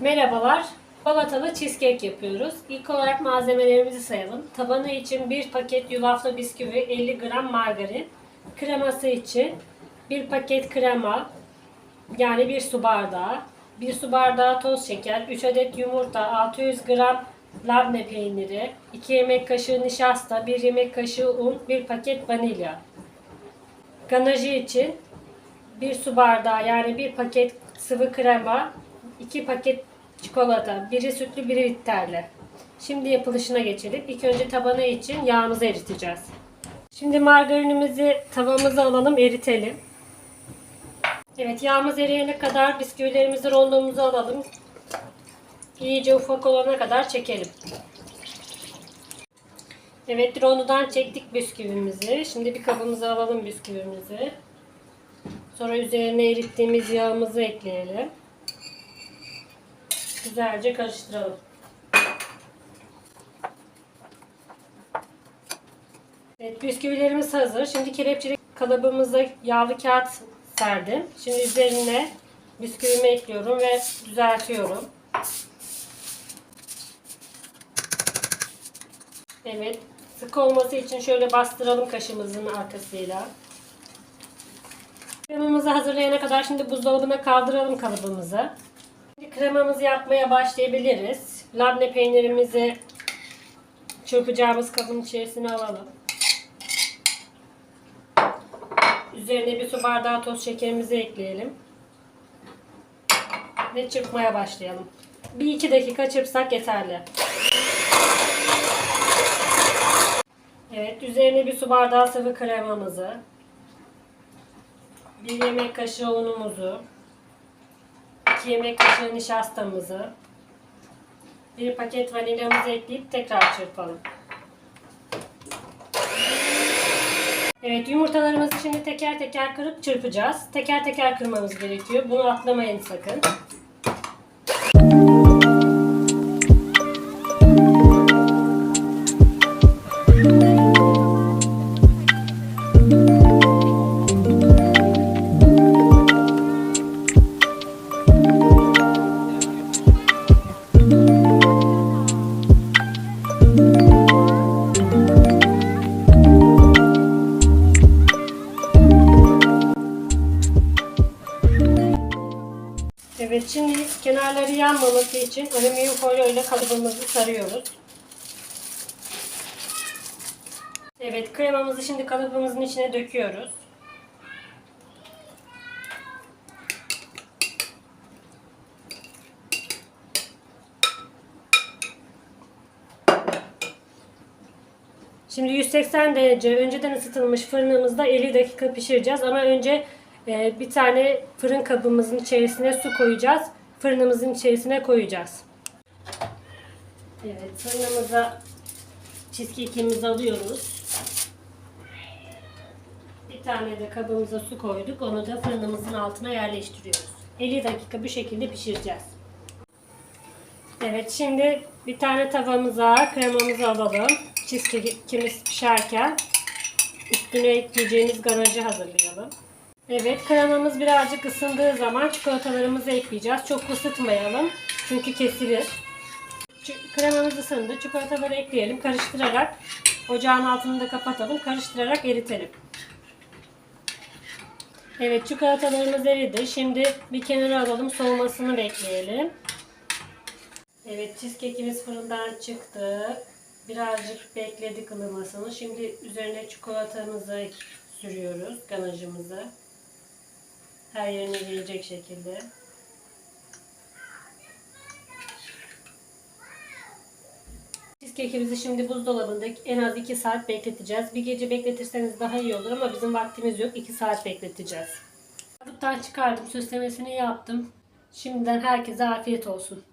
Merhabalar. Balatalı cheesecake yapıyoruz. İlk olarak malzemelerimizi sayalım. Tabanı için 1 paket yulaflı bisküvi, 50 gram margarin. Kreması için 1 paket krema, yani 1 su bardağı. 1 su bardağı toz şeker, 3 adet yumurta, 600 gram labne peyniri, 2 yemek kaşığı nişasta, 1 yemek kaşığı un, 1 paket vanilya. Ganajı için 1 su bardağı yani 1 paket sıvı krema, 2 paket çikolata, biri sütlü biri bitterli. Şimdi yapılışına geçelim. İlk önce tabanı için yağımızı eriteceğiz. Şimdi margarinimizi tavamıza alalım, eritelim. Evet, yağımız eriyene kadar bisküvilerimizi rondomuza alalım. İyice ufak olana kadar çekelim. Evet, rondodan çektik bisküvimizi. Şimdi bir kabımıza alalım bisküvimizi. Sonra üzerine erittiğimiz yağımızı ekleyelim. Güzelce karıştıralım. Evet, bisküvilerimiz hazır. Şimdi kelepçeli kalıbımıza yağlı kağıt serdim. Şimdi üzerine bisküvimi ekliyorum ve düzeltiyorum. Evet, sık olması için şöyle bastıralım kaşımızın arkasıyla. Kremamızı hazırlayana kadar şimdi buzdolabına kaldıralım kalıbımızı. Kremamızı yapmaya başlayabiliriz. Labne peynirimizi çırpacağımız kabın içerisine alalım. Üzerine bir su bardağı toz şekerimizi ekleyelim. Ve çırpmaya başlayalım. Bir iki dakika çırpsak yeterli. Evet, üzerine bir su bardağı sıvı kremamızı, bir yemek kaşığı unumuzu, 2 yemek kaşığı nişastamızı, bir paket vanilyamızı ekleyip tekrar çırpalım. Evet yumurtalarımızı şimdi teker teker kırıp çırpacağız. Teker teker kırmamız gerekiyor. Bunu atlamayın sakın. Evet şimdi kenarları yanmaması için alüminyum folyo ile kalıbımızı sarıyoruz. Evet kremamızı şimdi kalıbımızın içine döküyoruz. Şimdi 180 derece önceden ısıtılmış fırınımızda 50 dakika pişireceğiz. Ama önce bir tane fırın kabımızın içerisine su koyacağız. Fırınımızın içerisine koyacağız. Evet fırınımıza cheesecake'imizi alıyoruz. Bir tane de kabımıza su koyduk. Onu da fırınımızın altına yerleştiriyoruz. 50 dakika bu şekilde pişireceğiz. Evet şimdi bir tane tavamıza kremamızı alalım. Cheesecake'imiz pişerken üstüne ekleyeceğimiz ganajı hazırlayalım. Evet kremamız birazcık ısındığı zaman çikolatalarımızı ekleyeceğiz. Çok ısıtmayalım çünkü kesilir. Kremamız ısındı. Çikolataları ekleyelim. Karıştırarak ocağın altını da kapatalım. Karıştırarak eritelim. Evet çikolatalarımız eridi. Şimdi bir kenara alalım. Soğumasını bekleyelim. Evet cheesecake'imiz fırından çıktı. Birazcık bekledik ılımasını. Şimdi üzerine çikolatamızı sürüyoruz. Ganajımızı. Her yerine gelecek şekilde. Cheesecake'imizi şimdi buzdolabında en az 2 saat bekleteceğiz. Bir gece bekletirseniz daha iyi olur ama bizim vaktimiz yok. 2 saat bekleteceğiz. Kabuktan çıkardım. Süslemesini yaptım. Şimdiden herkese afiyet olsun.